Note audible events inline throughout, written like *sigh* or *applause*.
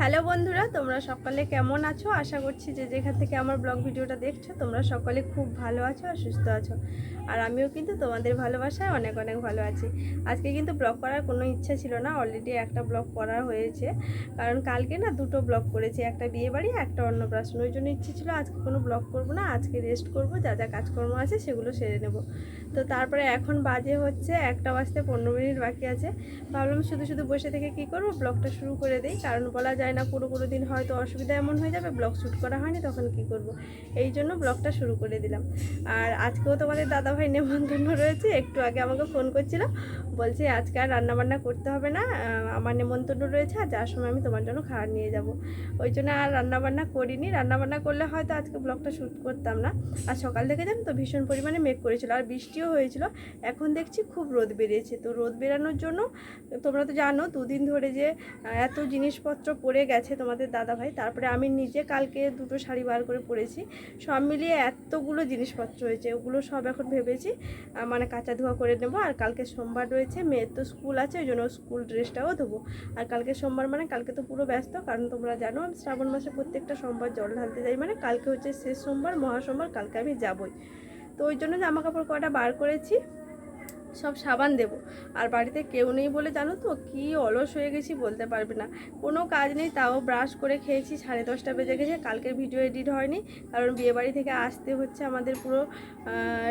Hello বন্ধুরা, তোমরা সকলে কেমন আছো? আশা করছি যে যেখান থেকে আমার ব্লগ ভিডিওটা দেখছ, তোমরা সকলে খুব ভালো আছো আর সুস্থ আছো। আর আমিও কিন্তু তোমাদের ভালোবাসায় অনেক অনেক ভালো আছি। আজকে কিন্তু ব্লগ করার কোনো ইচ্ছা ছিল না অলরেডি একটা ব্লগ করা হয়েছে। কারণ কালকে না দুটো ব্লগ করেছি, একটা বিয়ে বাড়ি একটা অন্নপ্রাশন। ওই জন্য ইচ্ছে ছিল আজকে কোনো ব্লগ করব না, আজকে রেস্ট করব, যা যা কাজকর্ম আছে সেগুলো সেরে নেব। তো তারপরে এখন বাজে হচ্ছে একটা বাজতে পনেরো মিনিট বাকি আছে। ভাবলাম শুধু শুধু বসে থেকে কি করব, ব্লগটা শুরু করে দিই। কারণ বলা যায় না কোনো কোনো দিন হয়তো অসুবিধা এমন হয়ে যাবে, ব্লগ শ্যুট করা হয়নি, তখন কি করব? এই জন্য ব্লগটা শুরু করে দিলাম। আর আজকেও তোমাদের দাদাভাই নেমন্তন্ন রয়েছে, একটু আগে আমাকে ফোন করছিল, বলছে আজকে আর রান্নাবান্না করতে হবে না আমার নেমন্তন্ন রয়েছে, আর যার সময় আমি তোমার জন্য খাবার নিয়ে যাব। ওই জন্য আর রান্নাবান্না করিনি, রান্নাবান্না করলে হয়তো আজকে ব্লগটা শ্যুট করতাম না। আর সকাল থেকে জানো তো ভীষণ পরিমাণে মেঘ করেছিল, আর বৃষ্টিও হয়েছিল, এখন দেখছি খুব রোদ বেরিয়েছে তো রোদ বেরানোর জন্য, তোমরা তো জানো, দুদিন ধরে যে এত জিনিসপত্র পড়ে গেছে তোমাদের দাদাভাই। তারপরে আমি নিজে কালকে দুটো শাড়ি বার করে পরেছি। সব মিলিয়ে এতগুলো জিনিসপত্র হয়েছে, ওগুলো সব এখন ভেবেছি মানে কাঁচা ধোয়া করে নেব। আর কালকে সোমবার রয়েছে, মেয়ের তো স্কুল আছে, ওই জন্য স্কুল ড্রেসটাও দেবো আর কালকে সোমবার মানে কালকে তো পুরো ব্যস্ত, কারণ তোমরা জানো আমি শ্রাবণ মাসে প্রত্যেকটা সোমবার জল ঢালতে যাই মানে কালকে হচ্ছে শেষ সোমবার, মহাসোমবার, কালকে আমি যাবই। তো ওই জন্য জামা কাপড় কটা বার করেছি। সব সাবান দেব। আর বাড়িতে কেউ নেই বলে জানো তো, কি অলস হয়ে গেছি বলতে পারবে না। কোনো কাজ নেই, তাও ব্রাশ করে খেয়েছি, সাড়ে দশটা বেজে গেছে কালকের ভিডিও এডিট হয়নি, কারণ বিয়েবাড়ি থেকে আসতে হচ্ছে আমাদের পুরো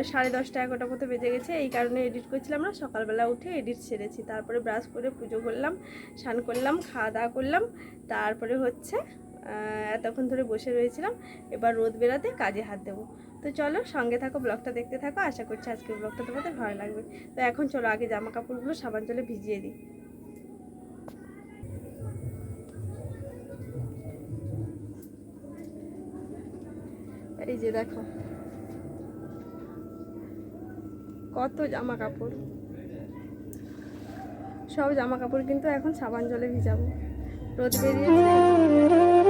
সাড়ে দশটা এগারোটা মতো বেজে গেছে, এই কারণে এডিট করছিলাম না, সকালবেলা উঠে এডিট সেরেছি। তারপরে ব্রাশ করে পুজো করলাম, স্নান করলাম, খাওয়া দাওয়া করলাম, তারপরে হচ্ছে এতক্ষণ ধরে বসে রয়েছিলাম, এবার রোদ বেরাতে কাজে হাত দেবো। তো চলো সঙ্গে থাকো, ব্লগটা দেখতে থাকো। আশা করছি আজকের ব্লগটা তোমাদের ভালো লাগবে। তো এখন চলো আগে জামা কাপড়গুলো সাবান জলে ভিজিয়ে দিই। এই যে দেখো, কত জামা কাপড় সব জামা কাপড় কিন্তু এখন সাবান জলে ভিজাবো। রোদ বেরিয়েছে।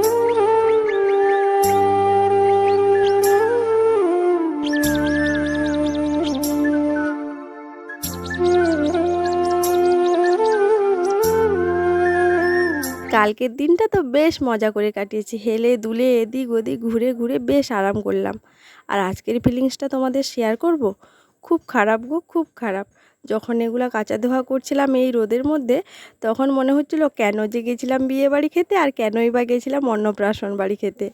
কালকের দিনটা তো বেশ মজা করে কাটিয়েছি। হেলে দুলে এদিক ওদিক ঘুরে ঘুরে বেশ আরাম করলাম। আর আজকের ফিলিংসটা তোমাদের শেয়ার করব? খুব খারাপ গো, খুব খারাপ। যখন এগুলো কাঁচা ধোয়া করছিলাম এই রোদের মধ্যে, তখন মনে হচ্ছিল কেন যে গেছিলাম বিয়ে বাড়ি খেতে আর কেনই বা গেছিলাম অন্নপ্রাশন বাড়ি খেতে।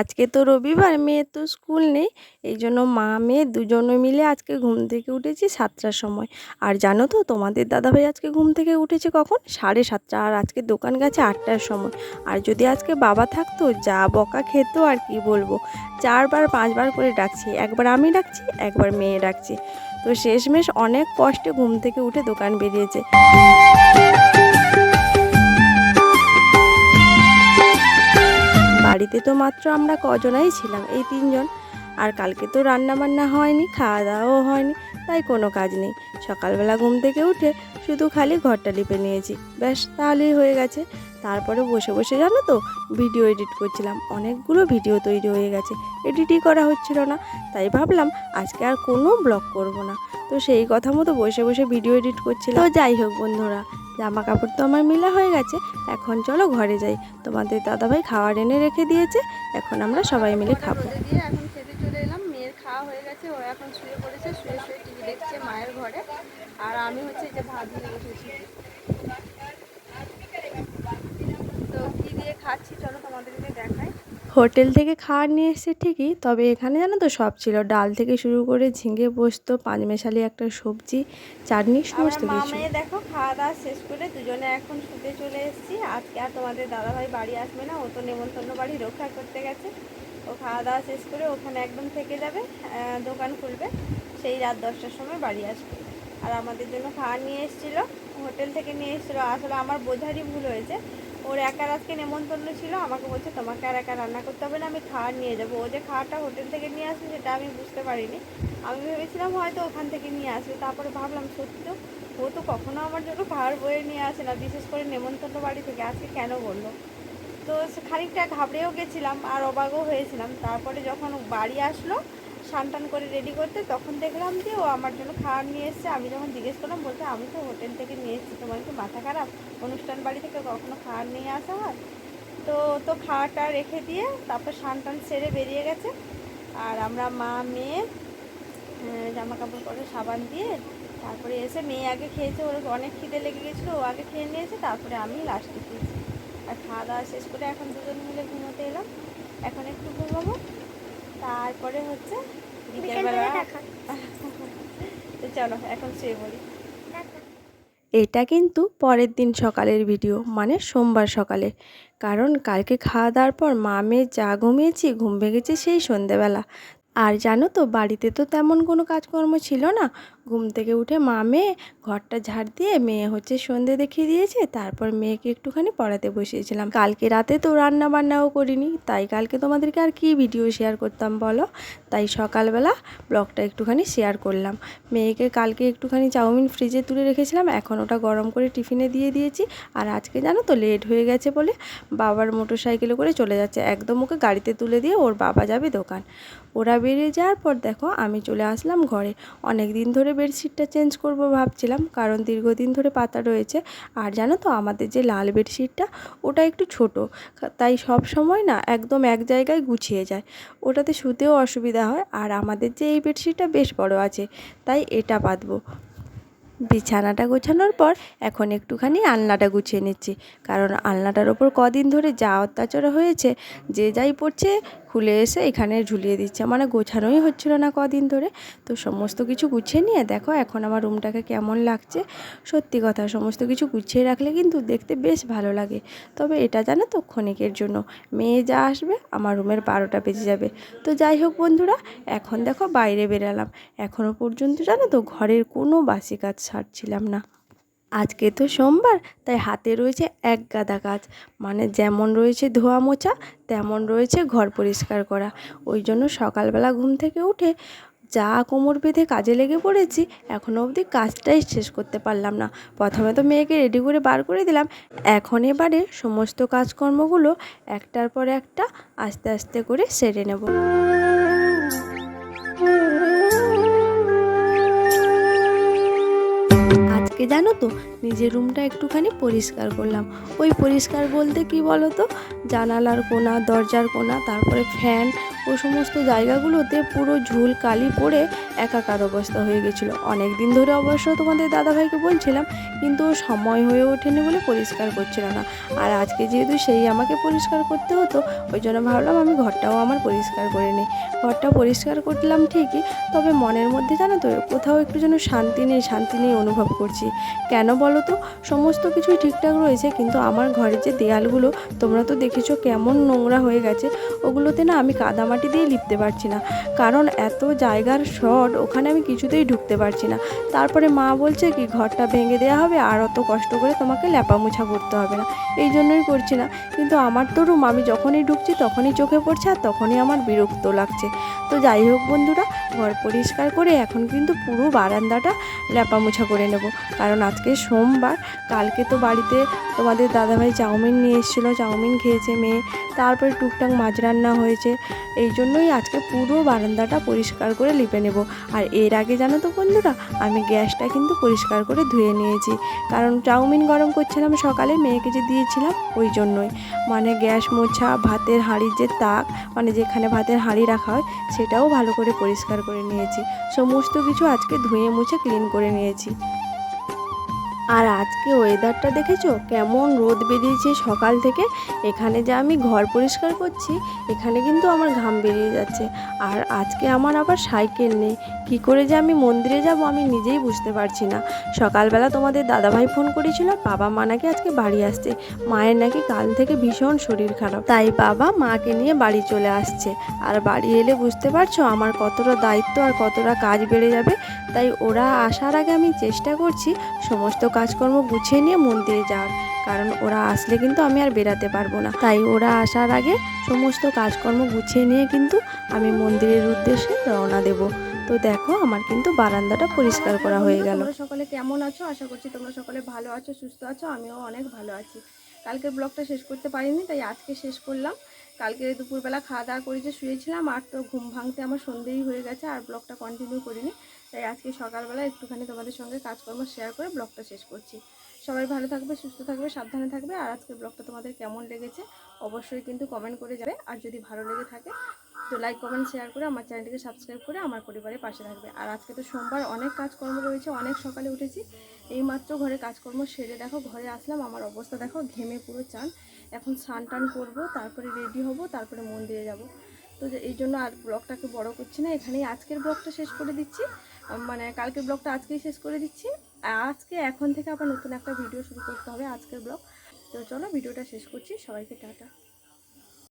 আজকে তো রবিবার মেয়ের তো স্কুল নেই, এই জন্য মা, মেয়ে দুজনে মিলে আজকে ঘুম থেকে উঠেছি সাতটার সময়। আর জানো তো, তোমাদের দাদাভাই আজকে ঘুম থেকে উঠেছে কখন? সাড়ে সাতটা। আর আজকে দোকান গেছে আটটার সময়। আর যদি আজকে বাবা থাকতো, যা বকা খেতো আর কি বলব। চারবার, পাঁচবার করে ডাকছি। একবার আমি ডাকছি, একবার মেয়ে ডাকছি। তো শেষমেশ অনেক কষ্টে ঘুম থেকে উঠে দোকান বেরিয়েছে। বাড়িতে তো মাত্র আমরা কজনাই ছিলাম, এই তিনজন। আর কালকে তো রান্না বান্না হয়নি খাওয়া দাওয়াও হয়নি, তাই কোনো কাজ নেই। সকালবেলা ঘুম থেকে উঠে শুধু খালি ঘরটা লিপে নিয়েছি। ব্যাস, তাহলেই হয়ে গেছে। তারপরে বসে বসে জানো তো, ভিডিও এডিট করছিলাম। অনেকগুলো ভিডিও তৈরি হয়ে গেছে, এডিটই করা হচ্ছিল না। তাই ভাবলাম, আজকে আর কোনো ব্লগ করব না। তো সেই কথা মতো বসে বসে ভিডিও এডিট করছিলাম। তো যাই হোক বন্ধুরা জামা কাপড় তো আমার মিলা হয়ে গেছে। এখন চলো ঘরে যাই। তোমাদের দাদাভাই খাবার এনে রেখে দিয়েছে। এখন আমরা সবাই মিলে খাব। এখন খেতে চলে এলাম। মেয়ের খাওয়া হয়ে গেছে। ও এখন শুয়ে পড়েছে। শুয়ে শুয়ে টিভি দেখছে মায়ের ঘরে। আর আমি হচ্ছে যে ভাত দিয়ে বসেছি তো কী দিয়ে খাচ্ছি? চলো তোমাদেরকে দেখাই। হোটেল থেকে খাবার নিয়ে এসেছে ঠিকই তবে এখানে জানো তো সব ছিল। ডাল থেকে শুরু করে ঝিঙে পোস্ত পাঁচমেশালি একটা সবজি চাটনি সমস্ত কিছু। দেখো খাওয়া দাওয়া শেষ করে দুজনে এখন শুতে চলে এসেছি। আজকে আর তোমাদের দাদাভাই বাড়ি আসবে না ও তো নেমন্তন্ন বাড়ি রক্ষা করতে গেছে। ও খাওয়া দাওয়া শেষ করে ওখানে একদম থেকে যাবে দোকান খুলবে। সেই রাত দশটার সময় বাড়ি আসবে। আর আমাদের জন্য খাওয়া নিয়ে এসেছিল হোটেল থেকে নিয়ে এসেছিল। আসলে আমার বোঝারই ভুল হয়েছে। ওর একার আজকে নেমন্তন্ন ছিল, আমাকে বলছে তোমাকে আর একা রান্না করতে হবে না, আমি খাওয়ার নিয়ে যাব। ও যে খাওয়াটা হোটেল থেকে নিয়ে আসবে সেটা আমি বুঝতে পারিনি। আমি ভেবেছিলাম হয়তো ওখান থেকে নিয়ে আসবে, তারপরে ভাবলাম, সত্যি তো? ও তো কখনো আমার জন্য খাওয়ার বয়ে নিয়ে আসে না, বিশেষ করে নেমন্তন্ন বাড়ি থেকে আজকে কেন বলল? তো খানিকটা ঘাবড়েও গেছিলাম আর অবাকও হয়েছিলাম। তারপরে যখন বাড়ি আসলো টান করে রেডি করতে, তখন দেখলাম যে ও আমার জন্য খাবার নিয়ে এসছে। আমি যখন জিজ্ঞেস করলাম বলতে আমি তো হোটেল থেকে নিয়ে এসেছি, তোমার কি মাথা খারাপ? অনুষ্ঠান বাড়ি থেকে কখনো খাবার নিয়ে আসা হয়? তো তো খাওয়াটা রেখে দিয়ে তারপর টান সেরে বেরিয়ে গেছে। আর আমরা মা, মেয়ে জামা কাপড় পরে সাবান দিয়ে তারপরে এসে মেয়ে আগে খেয়েছে, ওর অনেক খিদে লেগে গেছিল, ও আগে খেয়ে নিয়েছে, তারপরে আমি লাস্টে খেয়েছি। আর খাওয়া দাওয়া শেষ করে এখন দুজন মিলে ঘুমোতে এলাম। এখন একটু ঘুমাবো। তারপরে হচ্ছে বিকেলবেলা *laughs* চলো এখন শুয়ে বলি এটা কিন্তু পরের দিন সকালের ভিডিও মানে সোমবার সকালে। কারণ কালকে খাওয়া দাওয়ার পর মা মেয়ে যা ঘুমিয়েছি ঘুম ভেঙেছে সেই সন্ধেবেলা। আর জানো তো, বাড়িতে তো তেমন কোনো কাজকর্ম ছিল না। ঘুম থেকে উঠে মা মেয়ে ঘরটা ঝাড় দিয়ে মেয়ে হচ্ছে সন্ধে দেখিয়ে দিয়েছে, তারপর মেয়েকে একটুখানি পড়াতে বসিয়েছিলাম। কালকে রাতে তো রান্না বান্নাও করিনি, তাই কালকে তোমাদেরকে আর কি ভিডিও শেয়ার করতাম বলো? তাই সকালবেলা ব্লগটা একটুখানি শেয়ার করলাম। মেয়েকে কালকে একটুখানি চাউমিন ফ্রিজে তুলে রেখেছিলাম, এখন ওটা গরম করে টিফিনে দিয়ে দিয়েছি। আর আজকে জানো তো লেট হয়ে গেছে বলে বাবার মোটর সাইকেলে করে চলে যাচ্ছে, একদম ওকে গাড়িতে তুলে দিয়ে ওর বাবা যাবে দোকান। ওরা বেরিয়ে যাওয়ার পর দেখো আমি চলে আসলাম ঘরে। অনেক দিন ধরে বেডশিটটা চেঞ্জ করব ভাবছিলাম, কারণ দীর্ঘদিন ধরে পাতা রয়েছে। আর জানো তো, আমাদের যে লাল বেডশিটটা, ওটা একটু ছোট। তাই সব সময় না একদম এক জায়গায় গুছিয়ে যায়। ওটাতে শুতেও অসুবিধা হয়। আর আমাদের যে এই বেডশিটটা বেশ বড় আছে, তাই এটা পাতবো বিছানাটা গোছানোর পর এখন একটুখানি আলনাটা গুছিয়ে নিচ্ছি। কারণ আলনাটার ওপর কদিন ধরে যা অত্যাচার হয়েছে, যে যাই পড়ছে খুলে এসে এখানে ঝুলিয়ে দিচ্ছে। মানে গোছানোই হচ্ছিল না কদিন ধরে। তো সমস্ত কিছু গুছিয়ে নিয়ে দেখো এখন আমার রুমটাকে কেমন লাগছে। সত্যি কথা, সমস্ত কিছু গুছিয়ে রাখলে কিন্তু দেখতে বেশ ভালো লাগে। তবে এটা জানো তো, ক্ষণিকের জন্য। মেয়ে যা আসবে, আমার রুমের বারোটা বেজে যাবে। তো যাই হোক বন্ধুরা, এখন দেখো বাইরে বেরালাম। এখনও পর্যন্ত জানো তো, ঘরের কোনো বাসি কাজ ছাড়ছিলাম না। আজকে তো সোমবার, তাই হাতে রয়েছে এক গাদা কাজ মানে যেমন রয়েছে ধোয়া মোছা, তেমন রয়েছে ঘর পরিষ্কার করা। ওই জন্য সকালবেলা ঘুম থেকে উঠে যা কোমর বেঁধে কাজে লেগে পড়েছি এখনও অবধি কাজটাই শেষ করতে পারলাম না। প্রথমে তো মেয়েকে রেডি করে বার করে দিলাম। এখন এবারে সমস্ত কাজকর্মগুলো একটার পর একটা আস্তে আস্তে করে সেরে নেব। আজকে জানো তো, নিজের রুমটা একটুখানি পরিষ্কার করলাম। ওই পরিষ্কার বলতে কি বলো তো জানালার কোনা, দরজার কোনা, তারপরে ফ্যান ও সমস্ত জায়গাগুলোতে পুরো ঝুল কালি পড়ে একাকার অবস্থা হয়ে গেছিল। অনেক দিন ধরে অবশ্য তোমাদের দাদাভাইকে বলছিলাম, কিন্তু সময় হয়ে ওঠেনি বলে পরিষ্কার করছিল না। আর আজকে যেহেতু সেই আমাকে পরিষ্কার করতে হতো, ওই জন্য ভাবলাম আমি ঘরটাও আমার পরিষ্কার করে নিই। ঘরটা পরিষ্কার করলাম ঠিকই, তবে মনের মধ্যে জানো তো, কোথাও একটু যেন শান্তি নেই শান্তি নেই অনুভব করছি। কেন বলো তো, সমস্ত কিছুই ঠিকঠাক রয়েছে, কিন্তু আমার ঘরের যে দেয়ালগুলো, তোমরা তো দেখেছ কেমন নোংরা হয়ে গেছে, ওগুলোতে না আমি কাদামাটি দিয়ে লিপতে পারছি না। কারণ এত জায়গার শর্ট ওখানে আমি কিছুতেই ঢুকতে পারছি না। তারপরে মা বলছে কি, ঘরটা ভেঙে দেওয়া হবে আর অত কষ্ট করে তোমাকে ল্যাপা করতে হবে না। এই জন্যই করছি না। কিন্তু আমার তো রুম, আমি যখনই ঢুকছি তখনই চোখে পড়ছে আর তখনই আমার বিরক্ত লাগছে। তো যাই হোক বন্ধুরা ঘর পরিষ্কার করে এখন কিন্তু পুরো বারান্দাটা ল্যাপা মোছা করে নেব। কারণ আজকে সোমবার, কালকে তো বাড়িতে তোমাদের দাদাভাই চাউমিন নিয়ে এসেছিল, চাউমিন খেয়েছে মেয়ে, তারপরে টুকটাক মাছ রান্না হয়েছে। এই জন্যই আজকে পুরো বারান্দাটা পরিষ্কার করে লিপে নেব। আর এর আগে জানো তো বন্ধুরা, আমি গ্যাসটা কিন্তু পরিষ্কার করে ধুয়ে নিয়েছি। কারণ চাউমিন গরম করছিলাম সকালে, মেয়েকে যে দিয়েছিলাম ওই জন্যই। মানে গ্যাস মোছা, ভাতের হাঁড়ির যে তাক মানে যেখানে ভাতের হাঁড়ি রাখা হয়, সেটাও ভালো করে পরিষ্কার করে নিয়েছি। সমস্ত কিছু আজকে ধুয়ে মুছে ক্লিন করে নিয়েছি। আর আজকে ওয়েদারটা দেখেছ? কেমন রোদ বেরিয়েছে সকাল থেকে? এখানে যে আমি ঘর পরিষ্কার করছি, এখানে কিন্তু আমার ঘাম বেরিয়ে যাচ্ছে। আর আজকে আমার আবার সাইকেল নেই। কি করে যে আমি মন্দিরে যাব আমি নিজেই বুঝতে পারছি না। সকালবেলা তোমাদের দাদাভাই ফোন করেছিল, বাবা মা নাকি আজকে বাড়ি আসছে। মায়ের নাকি কাল থেকে ভীষণ শরীর খারাপ। তাই বাবা মাকে নিয়ে বাড়ি চলে আসছে। আর বাড়ি এলে বুঝতে পারছ আমার কতটা দায়িত্ব আর কতটা কাজ বেড়ে যাবে। তাই ওরা আসার আগে আমি চেষ্টা করছি সমস্ত কাজকর্ম গুছিয়ে নিয়ে মন্দিরে যাওয়ার। কারণ ওরা আসলে কিন্তু আমি আর বেরাতে পারব না। তাই ওরা আসার আগে সমস্ত কাজকর্ম গুছিয়ে নিয়ে কিন্তু আমি মন্দিরের উদ্দেশ্যে রওনা দেব। তো দেখো, আমার কিন্তু বারান্দাটা পরিষ্কার করা হয়ে গেল। সকলে কেমন আছো? আশা করছি তোমরা সকলে ভালো আছো, সুস্থ আছো, আমিও অনেক ভালো আছি। কালকের ব্লগটা শেষ করতে পারিনি, তাই আজকে শেষ করলাম। কালকে দুপুরবেলা খাওয়া দাওয়া করে যে শুয়েছিলাম, আর তো ঘুম ভাঙতে আমার সন্ধেই হয়ে গেছে, আর ব্লগটা কন্টিনিউ করিনি। তাই আজকে সকালবেলা একটুখানি তোমাদের সঙ্গে কাজকর্ম শেয়ার করে ব্লগটা শেষ করছি। সবাই ভালো থাকবে, সুস্থ থাকবে, সাবধানে থাকবে। আর আজকের ব্লগটা তোমাদের কেমন লেগেছে অবশ্যই কিন্তু কমেন্ট করে যাবে। আর যদি ভালো লেগে থাকে, তো লাইক কমেন্ট শেয়ার করে আমার চ্যানেলটিকে সাবস্ক্রাইব করে আমার পরিবারের পাশে থাকবে। আর আজকে তো সোমবার অনেক কাজকর্ম রয়েছে, অনেক সকালে উঠেছি। এইমাত্র ঘরে কাজকর্ম সেরে দেখো, ঘরে আসলাম, আমার অবস্থা দেখো, ঘেমে পুরো চান। এখন স্নান টান করব, তারপরে রেডি হব, তারপরে মন্দিরে যাব। তো এই জন্য আর ব্লগটাকে বড় করছি না, এখানেই আজকের ব্লগটা শেষ করে দিচ্ছি। মানে কালকে ব্লগটা আজকেই শেষ করে দিচ্ছি। আজকে এখন থেকে আবার নতুন একটা ভিডিও শুরু করতে হবে আজকের ব্লগ। তো চলো ভিডিওটা শেষ করছি। সবাইকে টাটা।